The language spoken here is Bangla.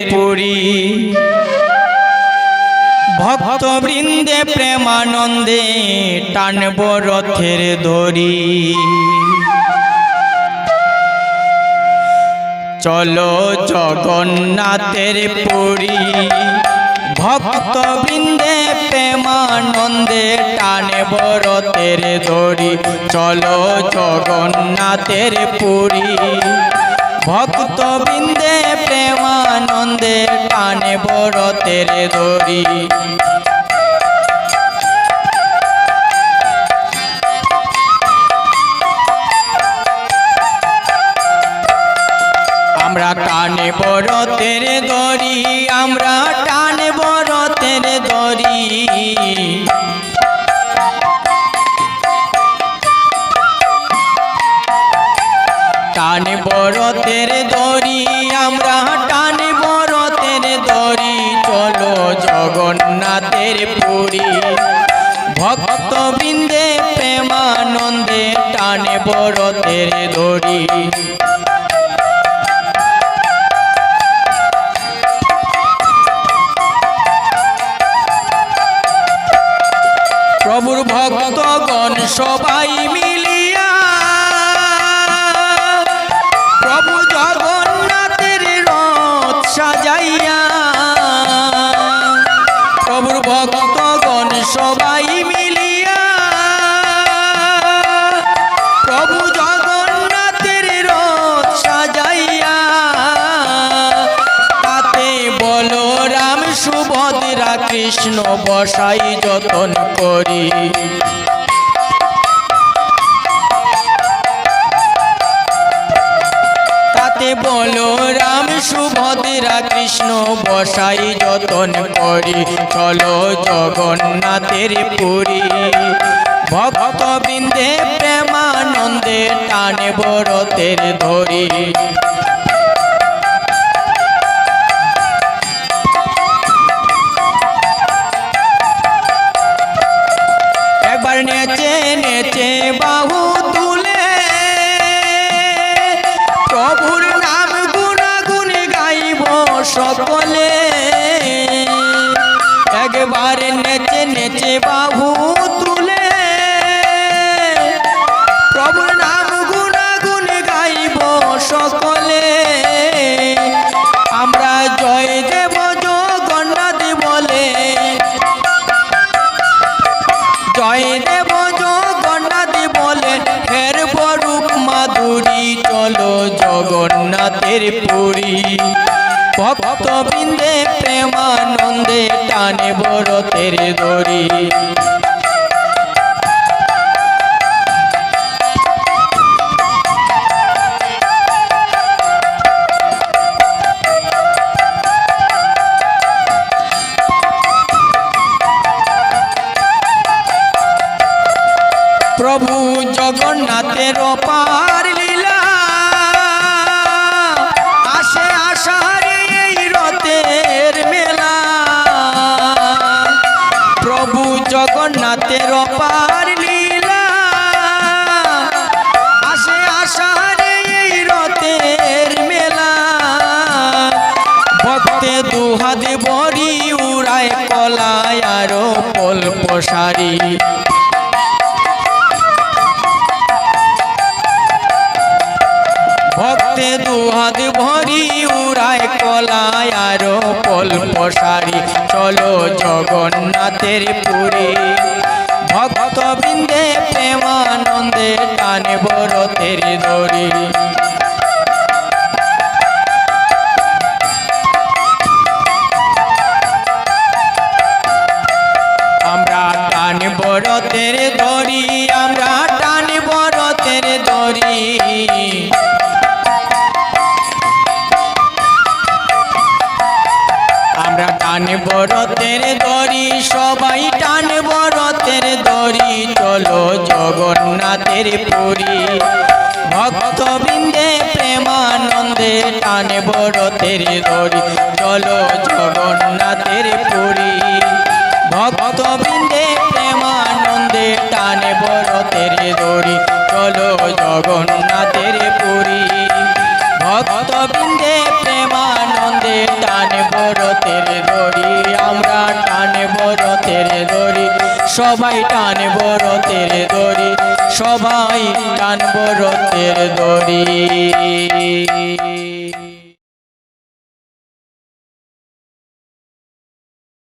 পুরী ভক্তবৃন্দে প্রেমানন্দে টানব রথের দড়ি। চলো জগন্নাথের পুরী। ভক্তবৃন্দে প্রেমানন্দে টানব রথের দড়ি। চলো জগন্নাথের পুরী। ভক্তবৃন্দে প্রেমানন্দে টানে বরতের দড়ি। আমরা টানে বরতের দড়ি, আমরা টানে বড় তেরে দড়ি। টানে বরতের দড়ি জগন্নাথের পুরী। ভক্তবৃন্দে প্রেমানন্দে টানে বরতের দড়ি। প্রভুর ভক্তগণ সবাই মিলিয়া সাজাইয়া, তাতে বলো রাম সুভদ্রা কৃষ্ণ বসাই যতন করি। তাতে বলো রাম সুভদ্রা কৃষ্ণ বসাই যতন করি। চলো জগন্নাথের পুরী, ভক্তবৃন্দে প্রেমানন্দে টানে বরতের ধরি। একবার নেচে নেচে বাহু তুলে প্রভুর নাম গুণাগুণ গাইব সকলে জগন্নাথের পুরী। ভক্তবৃন্দে প্রেমানন্দে টানে বরতের দড়ি প্রভু জগন্নাথের লীলা। আসে আষাঢ়ে এই মেলা। ভক্তে দুহাত বড়ি উড়ায় কলায় আরও পল পশারি ভক্তে দুহাত ভরি উড়ায় কলায় আরও পল পশারি চলো জগন্নাথের পুরী। ভক্ত বৃন্দে প্রেমানন্দে টানে বরতের দড়ি। আমরা টান বরতের দড়ি, আমরা টান বরতের দড়ি। আমরা টান বরতের দড়ি, সবাই টান বরতের দড়ি চলো জগন্নাথের পুরী। ভক্তবৃন্দে প্রেমানন্দে টানে বরতের দড়ি। চলো জগন্নাথের পুরী। ভক্তবৃন্দে প্রেমানন্দে টানে বরতের দড়ি। চলো জগন্নাথের পুরী। ভক্তবৃন্দে সবাই টান বরতের দড়ি সবাই টান বরতের দড়ি।